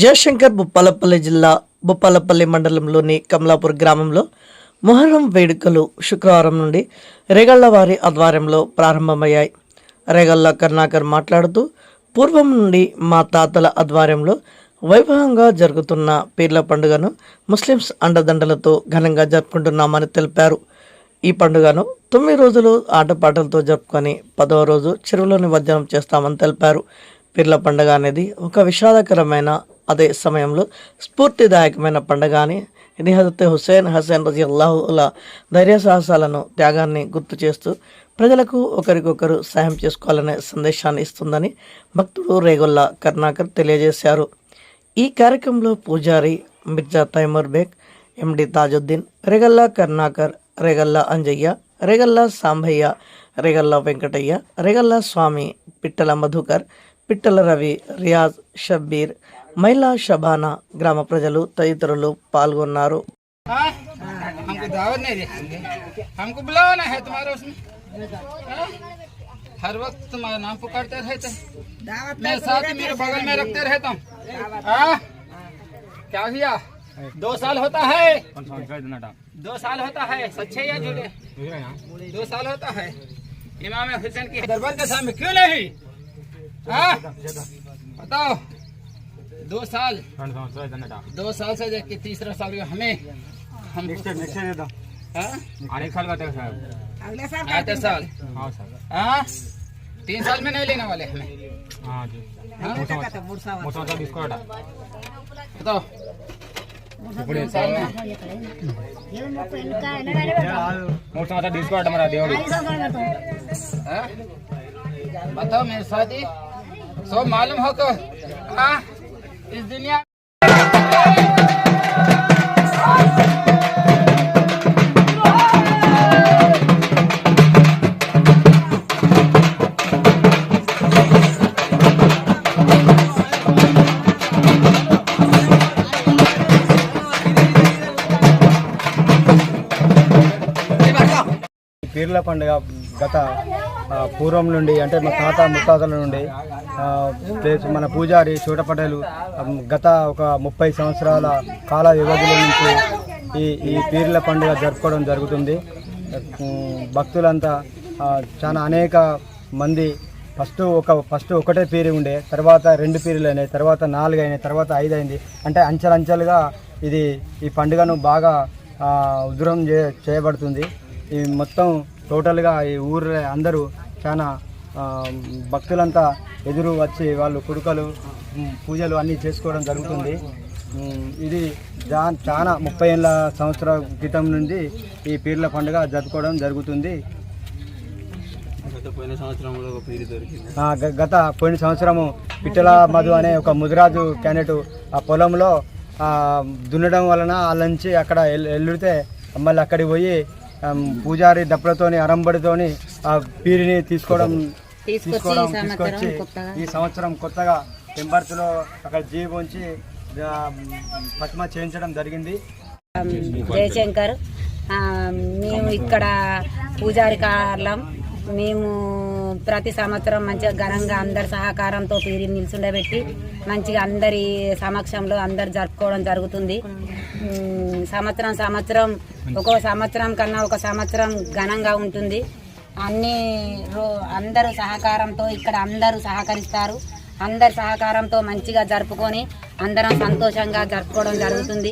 జయశంకర్ బుప్పాలపల్లి జిల్లా బుప్పాలపల్లి మండలంలోని కమలాపూర్ గ్రామంలో మొహర్రం వేడుకలు శుక్రవారం నుండి రేగళ్ళ వారి ఆధ్వర్యంలో ప్రారంభమయ్యాయి. రేగళ్ళ కర్ణాకర్ మాట్లాడుతూ పూర్వం నుండి మా తాతల ఆధ్వర్యంలో వైభవంగా జరుగుతున్న పీర్ల పండుగను ముస్లిమ్స్ అండదండలతో ఘనంగా జరుపుకుంటున్నామని తెలిపారు. ఈ పండుగను తొమ్మిది రోజులు ఆటపాటలతో జరుపుకొని పదవ రోజు చెరువులో నిమజ్జనం చేస్తామని తెలిపారు. పీర్ల పండుగ అనేది ఒక విషాదకరమైన అదే సమయంలో స్ఫూర్తిదాయకమైన పండగాని అని ఇది హుసేన్ హసన్ రజీ అల్లాహుల ధైర్య సాహసాలను త్యాగాన్ని గుర్తు చేస్తూ ప్రజలకు ఒకరికొకరు సాయం చేసుకోవాలనే సందేశాన్ని ఇస్తుందని భక్తుడు రేగొల్ల కరుణాకర్ తెలియజేశారు. ఈ కార్యక్రమంలో పూజారి మిర్జా తైమూర్ బేగ్ ఎండి తాజుద్దీన్ రేగల్లా కరుణాకర్ రేగల్లా అంజయ్య రేగల్లా సాంభయ్య రేగల్లా వెంకటయ్య రేగల్లా స్వామి పిట్టల మధుకర్ పిట్టల రవి రియాజ్ షబ్బీర్ మైలా షబానా గ్రామ ప్రజలు తదితరులు పాల్గొన్నారు हाँ? हमको दावत नहीं देंगे हमको बुलाना है तुम्हारा उसमें हाँ? हर वक्त तुम्हारा नाम पुकारते रहते हैं। मैं साथ ही मेरे बगल में रखते रहता हूँ हाँ? क्या भैया दो साल होता है दो साल होता है सच्चे या झूठे दो साल होता है इमाम हुसैन की दरबार के सामने क्यों नहीं हाँ? बताओ दो साल। दो साल से देख के तीसरा साल में हमें हम हाँ? साल का तेरा साहब आते साल। हाँ सर हाँ? तीन साल में नहीं लेने वाले हमें। हाँ हाँ? मोटा बिस्कुट। बताओ। साल में मोटा सा बिस्कुट हमारा देवड़ी हाँ? बताओ मेरे साथी। ही सब मालूम हो तो। हाँ? इस दुनिया పీర్ల పండుగ గత ఆ, పూర్వం నుండి అంటే మా తాత ముత్తాతల నుండి ఆ, ప్లేస్ మన పూజారి చోటపటలు గత ఒక ముప్పై సంవత్సరాల కాల వ్యవధిలో నుంచి ఈ ఈ పీర్ల పండుగ జరుపుకోవడం జరుగుతుంది. భక్తులంతా చాలా అనేక మంది ఫస్ట్ ఒక ఫస్ట్ ఒకటే పీరి ఉండే తర్వాత రెండు పీరులు అయినాయి తర్వాత నాలుగు అయినాయి తర్వాత ఐదు అయింది. అంటే అంచెలంచెలుగా ఇది ఈ పండుగను బాగా ఆ, ఉధృతం చే చేయబడుతుంది. ఈ మొత్తం టోటల్గా ఈ ఊరు అందరూ చాలా భక్తులంతా ఎదురు వచ్చి వాళ్ళు కుడుకలు పూజలు అన్నీ చేసుకోవడం జరుగుతుంది. ఇది జా చాలా ముప్పై ఏళ్ళ సంవత్సరాల క్రితం నుండి ఈ పీర్ల పండుగ జరుపుకోవడం జరుగుతుంది. గత పోయిన సంవత్సరము పిట్టల మధు అనే ఒక ముదిరాజు క్యాండిడేట్ ఆ పొలంలో దున్నడం వలన వాళ్ళ నుంచి అక్కడ ఎల్- ఎల్లుడితే మళ్ళీ అక్కడికి పోయి పూజారి డప్పులతోని అరంబడితోని ఆ పీరిని తీసుకోవడం తీసుకోవడం తీసుకొచ్చి ఈ సంవత్సరం కొత్తగా టెంపర్స్లో అక్కడ జీవి ఉంచి పశ్చిమ చేయించడం జరిగింది. జయశంకర్ మేము ఇక్కడ పూజారి కాలం మేము ప్రతి సంవత్సరం మంచిగా ఘనంగా అందరి సహకారంతో పీరి నిల్చుండబెట్టి మంచిగా అందరి సమక్షంలో అందరు జరుపుకోవడం జరుగుతుంది. సంవత్సరం సంవత్సరం ఒక్కో సంవత్సరం కన్నా ఒక సంవత్సరం ఘనంగా ఉంటుంది. అన్ని రో అందరూ సహకారంతో ఇక్కడ అందరూ సహకరిస్తారు. అందరి సహకారంతో మంచిగా జరుపుకొని అందరం సంతోషంగా జరుపుకోవడం జరుగుతుంది.